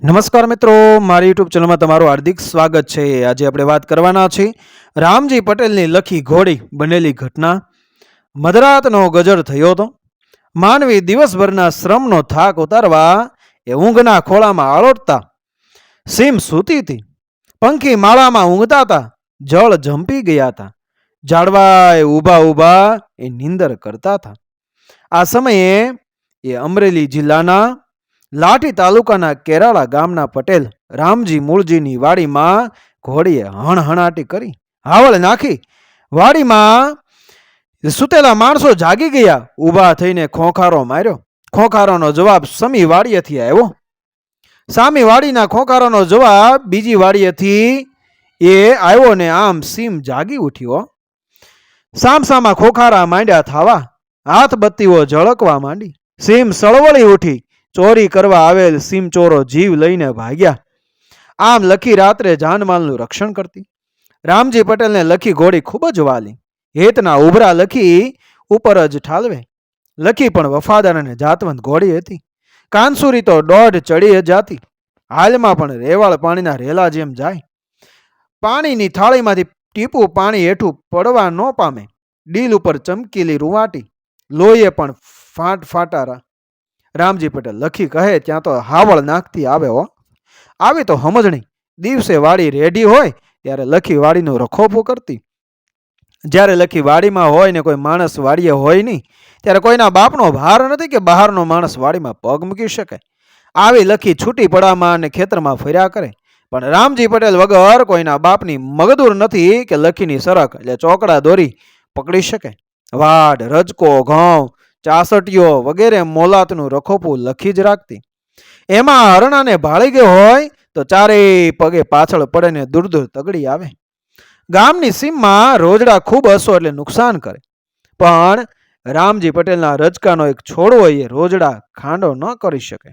નમસ્કાર મિત્રો, મારી યુટ્યુબ ચેનલમાં તમારું હાર્દિક સ્વાગત છે. આજે આપણે વાત કરવાના છીએ રામજી પટેલની લખી ઘોડી બનેલી ઘટના. મધરાતનો ગજર થયો હતો. માનવી દિવસભરના શ્રમનો થાક ઉતારવા એ ઊંઘના ખોળામાં આળોટતા સીમ સૂતી હતી. પંખી માળામાં ઊંઘતા હતા. જળ જંપી ગયા હતા. ઝાડવાએ ઊભા ઊભા એ નિંદર કરતા હતા. આ સમયે એ અમરેલી જિલ્લાના લાઠી તાલુકાના કેરાળા ગામના પટેલ રામજી મૂળજીની વાડીમાં ઘોડીએ હણહણાટી કરી હાવળ નાખી. વાડીમાં સુતેલા માણસો જાગી ગયા, ઊભા થઈને ખોખારો માર્યો. ખોખારોનો જવાબ સમી વાડીએથી આવ્યો. સામી વાડીના ખોખારોનો જવાબ બીજી વાડીએથી એ આવ્યો ને આમ સીમ જાગી ઉઠ્યો. સામસામા ખોખારા માંડ્યા થાવા હાથ બત્તીઓ ઝળકવા માંડી. સીમ સળવળી ઉઠી ચોરી કરવા આવેલ સીમચોરો જીવ લઈને ભાગ્યા. આમ લખી રાત્રે જાનમાલનું રક્ષણ કરતી. રામજી પટેલને લખી ઘોડી ખૂબ જ વાલી. હેતના ઉભરા લખી ઉપર જ ઠાલવે. લખી પણ વફાદાર અને જાતવંત ઘોડી હતી. કાનસુરી તો દોઢ ચડી જાતી. હાલમાં પણ રેવાળ પાણીના રેલા જેમ જાય. પાણીની થાળીમાંથી ટીપું પાણી હેઠું પડવા ન પામે. ડીલ ઉપર ચમકીલી રૂવાટી. લોહીએ પણ ફાટ ફાટારા. રામજી પટેલ લખી કહે, ત્યાં તો હાવળ નાખતી આવે હો. આવી તો સમજણી. દિવસે વાડી રેડી હોય, ત્યારે લખી વાડીનું રખોપો કરતી. જ્યારે લખી વાડીમાં હોય ને કોઈ માણસ વાડીએ હોય નહીં, ત્યારે કોઈના બાપનો ભાર નથી કે બહારનો માણસ વાડીમાં પગ મૂકી શકે. આવી લખી છૂટી પડામાં અને ખેતરમાં ફર્યા કરે. પણ રામજી પટેલ વગર કોઈના બાપની મગદૂર નથી કે લખીની સરક એટલે ચોકડા દોરી પકડી શકે. વાડ, રજકો, ઘઉં ચાસટીઓ વગેરે મોલાતનું રખોપું લખી જ રાખતી. એમાં હરણાને ભાળી ગયો હોય તો ચારેય પગે પાછળ પડે ને દૂર દૂર તગડી આવે. ગામની સીમમાં રોજડા ખૂબ હસો એટલે નુકસાન કરે. પણ રામજી પટેલના રજકાનો એક છોડવો એ રોજડા ખાંડો ન કરી શકે.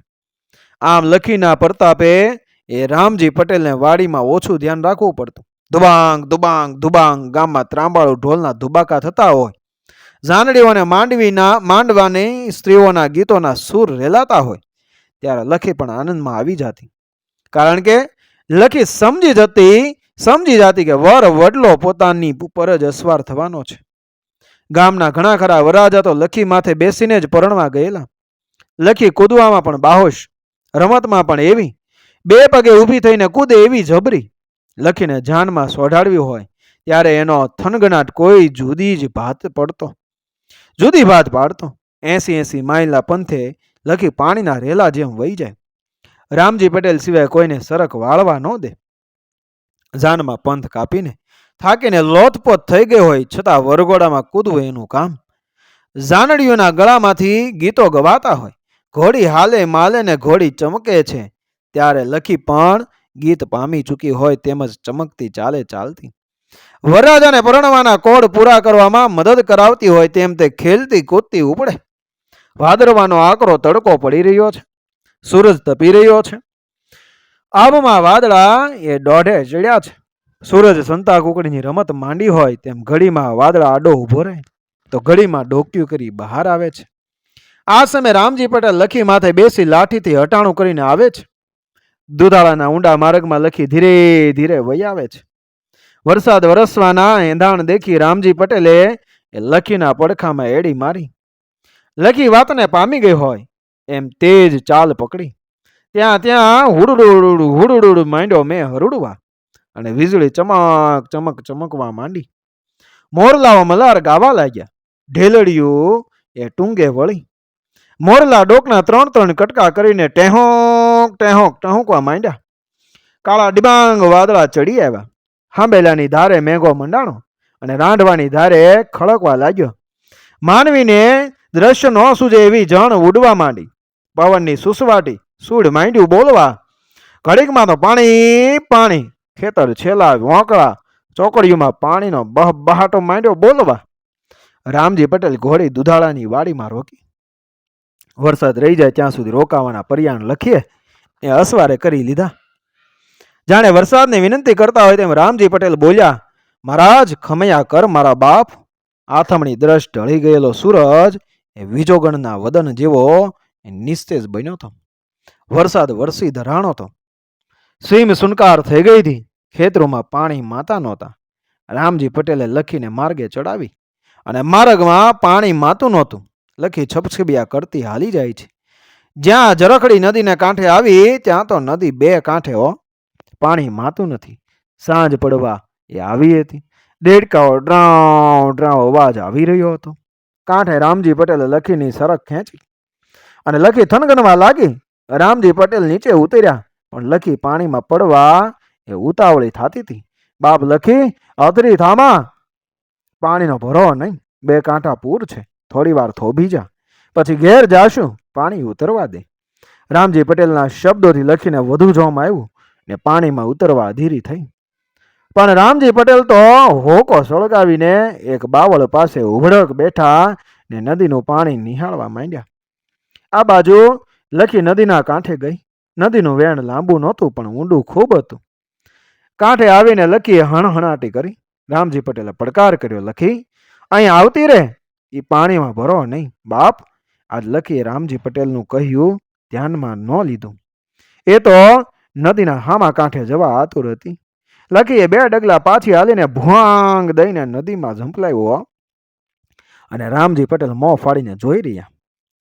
આમ લખીના પ્રતાપે એ રામજી પટેલને વાડીમાં ઓછું ધ્યાન રાખવું પડતું. દુબાંગ દુબાંગ દુબાંગ ગામમાં ત્રાંબાળું ઢોલના ધુબાકા થતા હોય. જાનડીઓને માંડવીના, માંડવાની સ્ત્રીઓના ગીતોના સૂર રેલાતા હોય, ત્યારે લખી પણ આનંદમાં આવી જતી. કારણ કે લખી સમજી જતી સમજી જતી કે વર વડલો પોતાની ઉપર જ અસવાર થવાનો છે. ગામના ઘણા ખરા વરાજા તો લખી માથે બેસીને જ પરણવા ગયેલા. લખી કૂદવામાં પણ બાહોશ, રમતમાં પણ એવી, બે પગે ઊભી થઈને કૂદે એવી જબરી. લખીને જાનમાં સોઢાડવી હોય, ત્યારે એનો થનગનાટ કોઈ જુદી જ ભાત પડતો. જુદી ભાત પાડતો. એસી એસી માઇલના પંથે લખી પાણીના રેલા જેમ વહી જાય. રામજી પટેલ સિવાય કોઈને સરક વાળવા ન દે. જાનમાં પંથ કાપીને થાકીને લોથપોથ થઈ ગયો હોય છતાં વરઘોડામાં કૂદવું એનું કામ. જાનડીઓના ગળામાંથી ગીતો ગવાતા હોય. ઘોડી હાલે માલે ને ઘોડી ચમકે છે. ત્યારે લખી પણ ગીત પામી ચૂકી હોય તેમજ ચમકતી ચાલે ચાલતી. વરરાજાને પરણવાના કોડ પૂરા કરવામાં મદદ કરાવતી હોય તેમ તે ખેલતી કૂદતી ઉપડે. ભાદરવાનો આકરો તડકો પડી રહ્યો છે. સૂરજ તપી રહ્યો છે. આબમાં વાદળા એ દોઢે ચડ્યા છે. સૂરજ સંતા કુકડીની રમત માંડી હોય તેમ ઘડીમાં વાદળા આડો ઊભો રહે. તો ઘડીમાં ડોક્યું કરી બહાર આવે છે. આ સમયે રામજી પટેલ લખી માથે બેસી લાઠીથી હટાણું કરીને આવે છે. દુધાળાના ઊંડા માર્ગમાં લખી ધીરે ધીરે વહી આવે છે. વરસાદ વરસવાના, એંધાણ દેખી રામજી પટેલે એ લખીના પડખામાં એડી મારી. લખી વાતને પામી ગઈ હોય, એમ તેજ ચાલ પકડી. ત્યાં ત્યાં હુડુડુડુડુ, હુડુડુડુ માંડ્યો મેં હરુડવા અને વીજળી ચમક ચમક, ચમકવા માંડી. મોરલાઓ મલાર ગાવા લાગ્યા. ઢેલડિયું એ ટૂંગે વળી. મોરલા ડોકના ત્રણ ત્રણ કટકા કરીને ટેહોંક ટેહોંક, ટહુકવા માંડ્યા. કાળા ડિબાંગ વાદળા ચડી આવ્યા. હાંબેલાની ધારે મેઘો મંડાણો અને રાંઢવાની ધારે ખળકવા લાગ્યો. માનવીને દ્રશ્ય ન સૂજે એવી જણ ઉડવા માંડી. પવનની સુસવાટી સૂડ માંડ્યું બોલવા, ઘડીકમાં તો પાણી પાણી. ખેતર છેલા વોંકળા ચોકડીઓમાં પાણીનો બહ બહાટો માંડ્યો બોલવા. રામજી પટેલ ઘોડી દુધાળાની વાડીમાં રોકી. વરસાદ રહી જાય ત્યાં સુધી રોકાવાના પર્યાણ લખીએ, એ અસવારે કરી લીધા. જાણે વરસાદને વિનંતી કરતા હોય તેમ રામજી પટેલ બોલ્યા, મહારાજ, ખમૈયા કર, મારા બાપ. આથમણી દ્રશ ઢળી ગયેલો સૂરજ એ વીજોગણના વદન જેવો એ નિસ્તેજ બન્યો હતો. વરસાદ વરસી ધરાણો હતો. સીમ સુનકાર થઈ ગઈ હતી. ખેતરોમાં પાણી માતા નહોતા. રામજી પટેલે લખીને માર્ગે ચડાવી અને માર્ગમાં પાણી માતું નહોતું. લખી છપછબિયા કરતી હાલી જાય છે. જ્યાં જરખડી નદીને કાંઠે આવી, ત્યાં તો નદી બે કાંઠે પાણી માતું નથી. સાંજ પડવા એ આવી હતી. દેડકાઓ ડ્રાઉ ડ્રાઉ અવાજ આવી રહ્યો હતો. કાંઠે રામજી પટેલે લખીની સરક ખેંચી અને લખી થનગનવા લાગી. રામજી પટેલ નીચે ઉતર્યા, પણ લખી પાણીમાં પડવા એ ઉતાવળી થતી હતી. બાપ લખી, અધરી થામા. પાણીનો ભરો નહીં. બે કાંઠા પૂર છે. થોડી વાર થોભી જા. પછી ઘેર જાશું. પાણી ઉતરવા દે. રામજી પટેલના શબ્દોથી લખીને વધુ જોવામાં આવ્યું. ને પાણીમાં ઉતરવા ધીરી થઈ. પણ રામજી પટેલ તો હોકો સળગાવીને એક બાવળ પાસે ઉભડક બેઠા ને નદીનું પાણી નિહાળવા માંડ્યા. આ બાજુ લખી નદીના કાંઠે ગઈ. નદીનું વેણ લાંબુ નહોતું, પણ ઊંડું ખૂબ હતું. કાંઠે આવીને લખીએ હણહણાટી કરી. રામજી પટેલે પડકાર કર્યો, લખી, અહીં આવતી રે. એ પાણીમાં ભરો નહીં. બાપ, આજ લખીએ રામજી પટેલનું કહ્યું ધ્યાનમાં ન લીધું. એ તો નદીના હામા કાંઠે જવા આતુર હતી. લખીએ બે ડગલા પાછી હાલીને ભુઆંગ દઈને નદીમાં ઝંપલાવ્યો. અને રામજી પટેલ મોં ફાડીને જોઈ રહ્યા.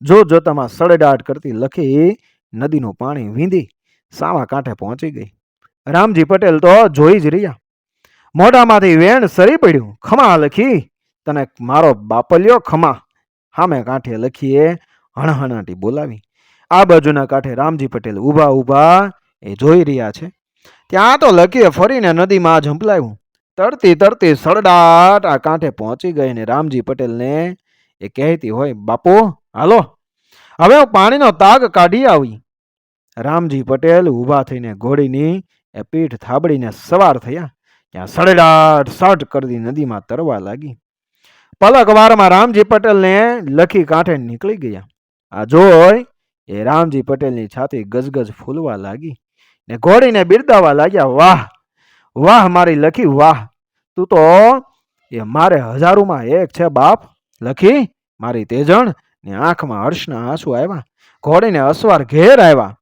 જો જોતામાં સડેડાટ કરતી લખી નદીનું પાણી વીંધી સામા કાંઠે પહોંચી ગઈ. રામજી પટેલ તો જોઈ જ રહ્યા. મોઢામાંથી વેણ સરી પડ્યું. ખમા લખી, તને મારો બાપલ્યો ખમા. હામે કાંઠે લખીએ હણહણાટી બોલાવી. આ બાજુના કાંઠે રામજી પટેલ ઊભા ઊભા એ જોઈ રહ્યા છે. ત્યાં તો લખીએ ફરીને નદીમાં ઝંપલાવ્યું તરતી તરતી સડડાટ આ કાંઠે પહોંચી ગઈ ને રામજી પટેલને એ કહેતી હોય, બાપુ, હાલો. હવે હું પાણીનો તાગ કાઢી આવી. રામજી પટેલ ઊભા થઈને ઘોડીની એ પીઠ થાબડીને સવાર થયા. ત્યાં સડડાટ સટ કરતી નદીમાં તરવા લાગી. પલક વારમાં રામજી પટેલને લખી કાંઠે નીકળી ગયા. આ જોઈ એ રામજી પટેલની છાતી ગજગજ ફૂલવા લાગી. ને ઘોડીને બિરદાવા લાગ્યા, વાહ વાહ, મારી લખી, વાહ, તું તો એ મારે હજારોમાં એક છે બાપ, લખી, મારી તેજણ ને આંખમાં હર્ષના આંસુ આવ્યા, ઘોડીને અસવાર ઘેર આવ્યા.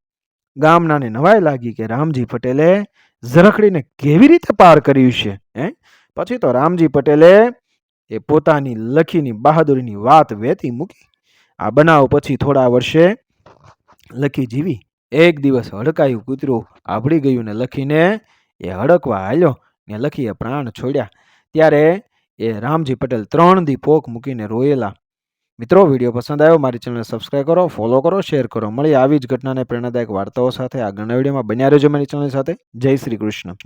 ગામનાને નવાઈ લાગી કે રામજી પટેલે ઝરખડીને કેવી રીતે પાર કર્યું છે, હે? પછી તો રામજી પટેલે એ પોતાની લખીની બહાદુરીની વાત વેતી મૂકી. આ બનાવ પછી થોડા વર્ષે લખી જીવી. એક દિવસ હડકાયું કૂતરું, આભળી ગયું ને લખીને એ હડકવા હાલ્યો ને લખીએ પ્રાણ છોડ્યા. ત્યારે એ રામજી પટેલ ત્રણ દી પોક મૂકીને રોયેલા. મિત્રો, વીડિયો પસંદ આવ્યો, મારી ચેનલને સબસ્ક્રાઈબ કરો ફોલો કરો શેર કરો. મળી આવી જ ઘટનાને પ્રેરણાદાયક વાર્તાઓ સાથે. આગળના વિડીયોમાં બન્યા રહેજો મારી ચેનલ સાથે. જય શ્રી કૃષ્ણ.